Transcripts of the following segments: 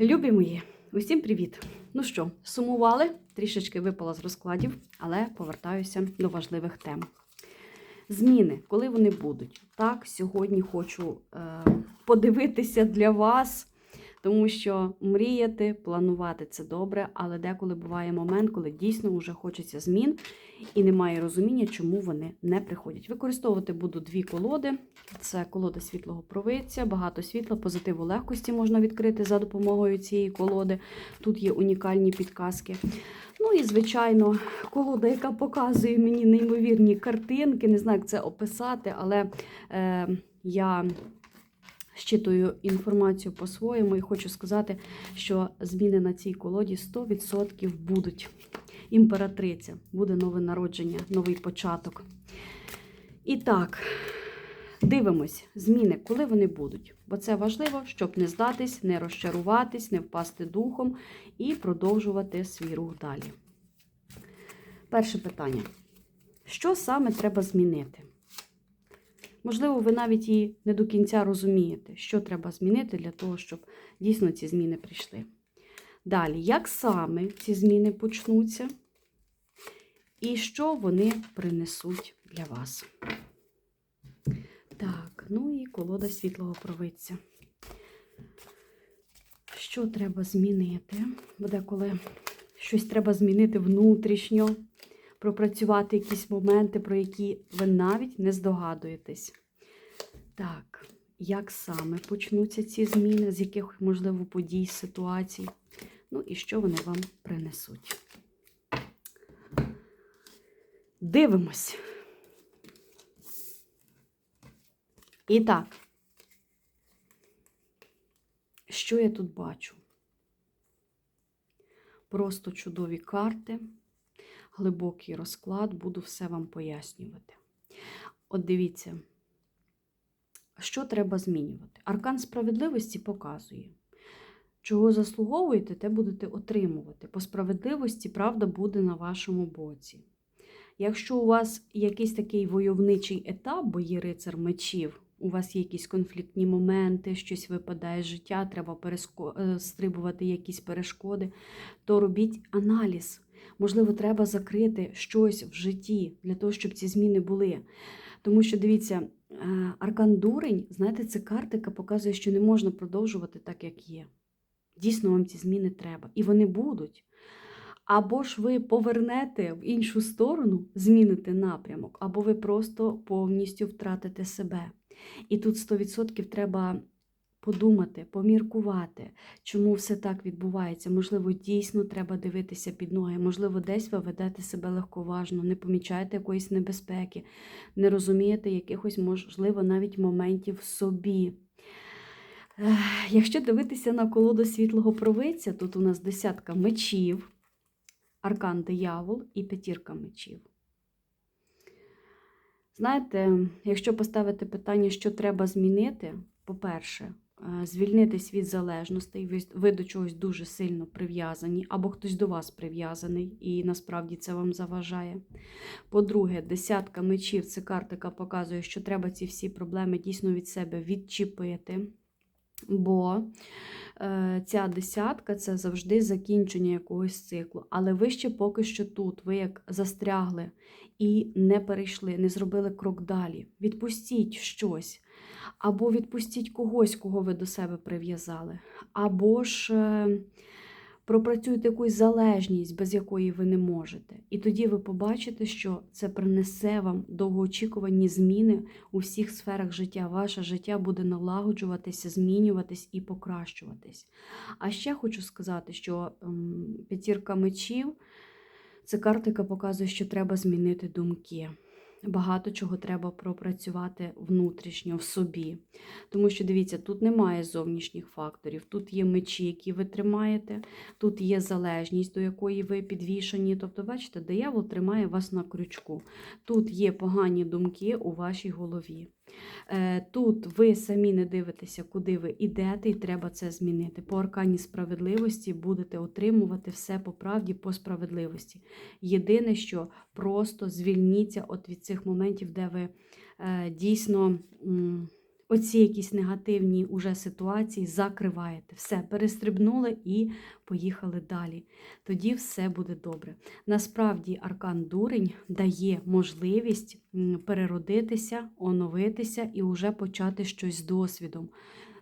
Любі мої, усім привіт! Ну що, сумували? Трішечки випала з розкладів, але повертаюся до важливих тем. Зміни, коли вони будуть? Так, сьогодні хочу е, подивитися для вас, тому що мріяти, планувати це добре, але деколи буває момент, коли дійсно вже хочеться змін і немає розуміння, чому вони не приходять. Використовувати буду дві колоди. Це колода світлого провидця, багато світла, позитиву легкості можна відкрити за допомогою цієї колоди. Тут є унікальні підказки. Ну і, звичайно, колода, яка показує мені неймовірні картинки. Не знаю, як це описати, але е, я щитую інформацію по-своєму і хочу сказати, що зміни на цій колоді 100% будуть. Імператриця, буде нове народження, новий початок. І так, дивимось, зміни, коли вони будуть. Бо це важливо, щоб не здатись, не розчаруватись, не впасти духом і продовжувати свій рух далі. Перше питання: що саме треба змінити? Можливо, ви навіть і не до кінця розумієте, що треба змінити для того, щоб дійсно ці зміни прийшли. Далі, як саме ці зміни почнуться, і що вони принесуть для вас? Так, ну і колода світлого провидця. Що треба змінити? Буде коли щось треба змінити внутрішньо, пропрацювати якісь моменти, про які ви навіть не здогадуєтесь. Так, як саме почнуться ці зміни, з яких, можливо, подій, ситуацій? Ну і що вони вам принесуть? Дивимось. І так, що я тут бачу? Просто чудові карти, глибокий розклад, буду все вам пояснювати. От дивіться, що треба змінювати. Аркан справедливості показує. Чого заслуговуєте, те будете отримувати. По справедливості правда буде на вашому боці. Якщо у вас якийсь такий войовничий етап, бо є рицар мечів, у вас є якісь конфліктні моменти, щось випадає з життя, треба переско... е, стрибувати якісь перешкоди, то робіть аналіз. Можливо, треба закрити щось в житті для того, щоб ці зміни були. Тому що, дивіться, е, аркан дурень, знаєте, це карта, яка показує, що не можна продовжувати так, як є. Дійсно, вам ці зміни треба. І вони будуть. Або ж ви повернете в іншу сторону, зміните напрямок, або ви просто повністю втратите себе. І тут 100% треба подумати, поміркувати, чому все так відбувається. Можливо, дійсно треба дивитися під ноги, можливо, десь ви ведете себе легковажно, не помічаєте якоїсь небезпеки, не розумієте якихось, можливо, навіть моментів в собі. Якщо дивитися на колоду світлого провидця, тут у нас десятка мечів, аркан диявол і п'ятірка мечів. Знаєте, якщо поставити питання, що треба змінити, по-перше, звільнитись від залежностей, ви- до чогось дуже сильно прив'язані, або хтось до вас прив'язаний, і насправді це вам заважає. По-друге, десятка мечів це карта, яка показує, що треба ці всі проблеми дійсно від себе відчіпити. Бо е, ця десятка це завжди закінчення якогось циклу. Але ви ще поки що тут, ви як застрягли і не перейшли, не зробили крок далі. Відпустіть щось. Або відпустіть когось, кого ви до себе прив'язали. Або ж е, пропрацюйте якусь залежність, без якої ви не можете. І тоді ви побачите, що це принесе вам довгоочікувані зміни у всіх сферах життя. Ваше життя буде налагоджуватися, змінюватись і покращуватись. А ще хочу сказати, що ем, п'ятірка мечів це карта, яка показує, що треба змінити думки. Багато чого треба пропрацювати внутрішньо в собі. Тому що, дивіться, тут немає зовнішніх факторів. Тут є мечі, які ви тримаєте, тут є залежність, до якої ви підвішені. Тобто, бачите, диявол тримає вас на крючку. Тут є погані думки у вашій голові. Е, Тут ви самі не дивитеся, куди ви йдете, і треба це змінити. По аркані справедливості будете отримувати все по правді, по справедливості. Єдине, що просто звільніться від цих моментів, де ви е, дійсно оці якісь негативні уже ситуації закриваєте. Все, перестрибнули і поїхали далі. Тоді все буде добре. Насправді, аркан дурень дає можливість переродитися, оновитися і вже почати щось з досвідом.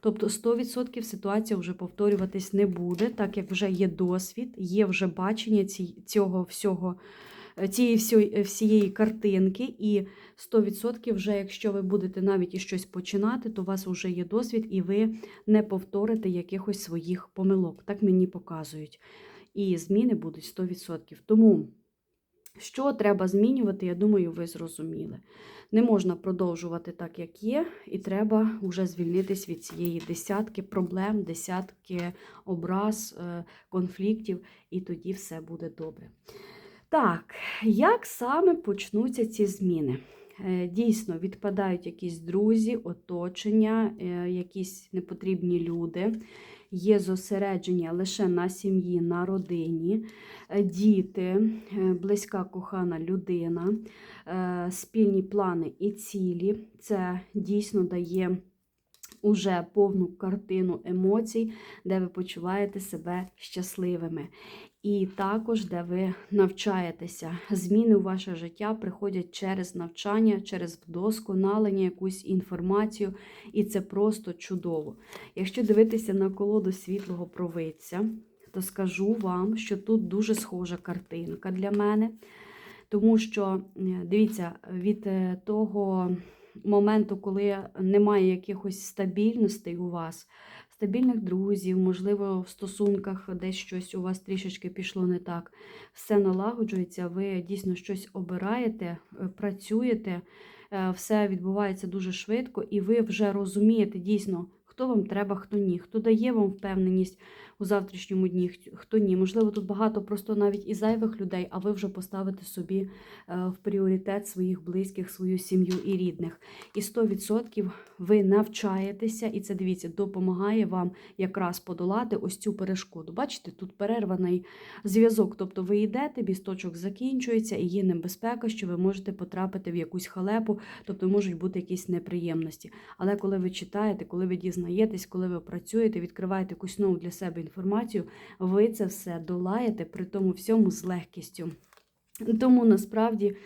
Тобто 100% ситуація вже повторюватись не буде, так як вже є досвід, є вже бачення цього всього, цієї всьої- всієї картинки, і 100% вже, якщо ви будете навіть і щось починати, то у вас вже є досвід, і ви не повторите якихось своїх помилок. Так мені показують. І зміни будуть 100%. Тому, що треба змінювати, я думаю, ви зрозуміли. Не можна продовжувати так, як є, і треба вже звільнитись від цієї десятки проблем, десятки образ, е, конфліктів, і тоді все буде добре. Так, як саме почнуться ці зміни? Е, Дійсно, відпадають якісь друзі, оточення, е, якісь непотрібні люди, є зосередження лише на сім'ї, на родині, е, діти, близька кохана людина, спільні плани і цілі. Це дійсно дає уже повну картину емоцій, де ви почуваєте себе щасливими. І також, де ви навчаєтеся. Зміни у ваше життя приходять через навчання, через вдосконалення, якусь інформацію, і це просто чудово. Якщо дивитися на колоду світлого провидця, то скажу вам, що тут дуже схожа картинка для мене. Тому що, е, дивіться, від е, того моменту, коли немає якихось стабільностей у вас, стабільних друзів, можливо, в стосунках десь щось у вас трішечки пішло не так, все налагоджується, ви дійсно щось обираєте, е, працюєте, е, все відбувається дуже швидко, і ви вже розумієте дійсно, хто вам треба, хто ні, хто дає вам впевненість у завтрашньому дні, хто ні. Можливо, тут багато просто навіть і зайвих людей, а ви вже поставите собі е, в пріоритет своїх близьких, свою сім'ю і рідних. І 100% ви навчаєтеся, і це дивіться, допомагає вам якраз подолати ось цю перешкоду. Бачите, тут перерваний зв'язок. Тобто ви йдете, бісточок закінчується, і є небезпека, що ви можете потрапити в якусь халепу, тобто можуть бути якісь неприємності. Але коли ви читаєте, коли ви дізнаєтесь, коли ви працюєте, відкриваєте якусь нову для себе інформацію, ви це все долаєте при тому всьому з легкістю. Тому насправді.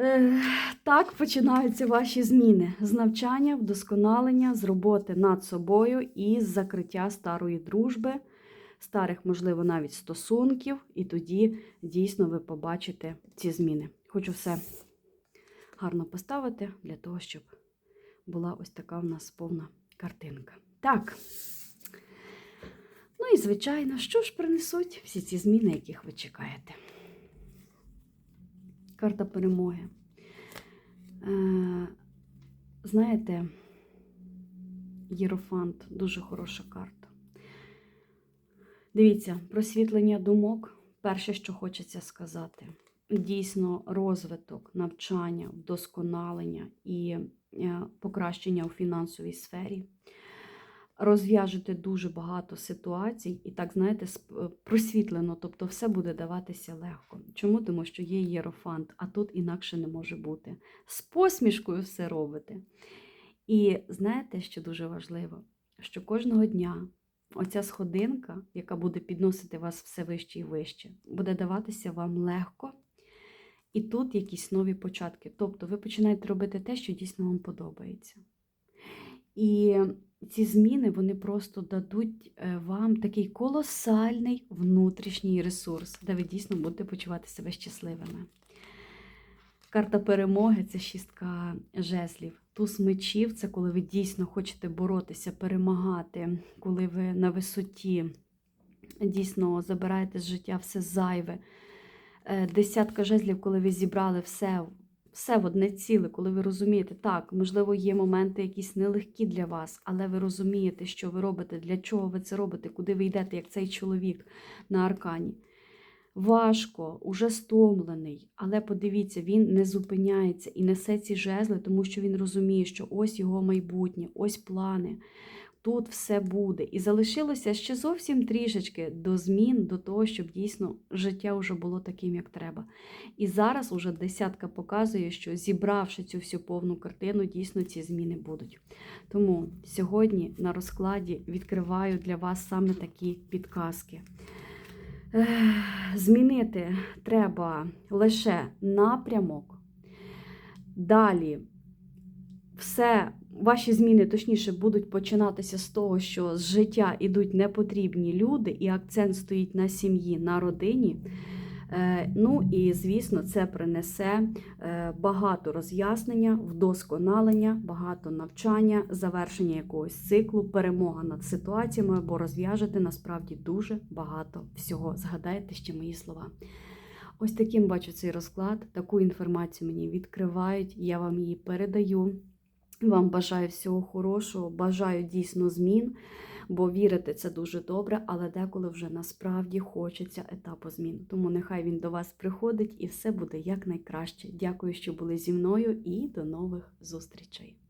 Е, Так починаються ваші зміни з навчання, вдосконалення, з роботи над собою і з закриття старої дружби, старих, можливо, навіть стосунків, і тоді дійсно ви побачите ці зміни. Хочу все гарно поставити для того, щоб була ось така в нас повна картинка. Так. Ну і звичайно, що ж принесуть всі ці зміни, яких ви чекаєте? Карта перемоги. Е, знаєте, Єрофант дуже хороша карта. Дивіться, просвітлення думок перше, що хочеться сказати. Дійсно, розвиток, навчання, вдосконалення і е, покращення у фінансовій сфері. Розв'яжете дуже багато ситуацій, і так, знаєте, просвітлено, тобто все буде даватися легко. Чому? Тому що є єрофант, а тут інакше не може бути. З посмішкою все робите. І знаєте, що дуже важливо, що кожного дня оця сходинка, яка буде підносити вас все вище і вище, буде даватися вам легко. І тут якісь нові початки. Тобто ви починаєте робити те, що дійсно вам подобається. І ці зміни вони просто дадуть е, вам такий колосальний внутрішній ресурс, де ви дійсно будете почувати себе щасливими. Карта перемоги це шістка жезлів. Туз мечів це коли ви дійсно хочете боротися, перемагати, коли ви на висоті дійсно забираєте з життя все зайве. Е, Десятка жезлів, коли ви зібрали все, все в одне ціле, коли ви розумієте, так, можливо, є моменти якісь нелегкі для вас, але ви розумієте, що ви робите, для чого ви це робите, куди ви йдете, як цей чоловік на аркані. Важко, уже стомлений, але подивіться, він не зупиняється і несе ці жезли, тому що він розуміє, що ось його майбутнє, ось плани, тут все буде. І залишилося ще зовсім трішечки до змін, до того, щоб дійсно життя вже було таким, як треба. І зараз уже десятка показує, що зібравши цю всю повну картину, дійсно ці зміни будуть. Тому сьогодні на розкладі відкриваю для вас саме такі підказки. Змінити треба лише напрямок. Далі все, ваші зміни, точніше, будуть починатися з того, що з життя йдуть непотрібні люди, і акцент стоїть на сім'ї, на родині. Е, Ну і звісно, це принесе е, багато роз'яснення, вдосконалення, багато навчання, завершення якогось циклу, перемога над ситуаціями, бо розв'яжете насправді дуже багато всього. Згадайте ще мої слова. Ось таким бачу цей розклад. Таку інформацію мені відкривають, я вам її передаю. Вам бажаю всього хорошого, бажаю дійсно змін, бо вірити це дуже добре, але деколи вже насправді хочеться етапу змін. Тому нехай він до вас приходить і все буде якнайкраще. Дякую, що були зі мною, і до нових зустрічей.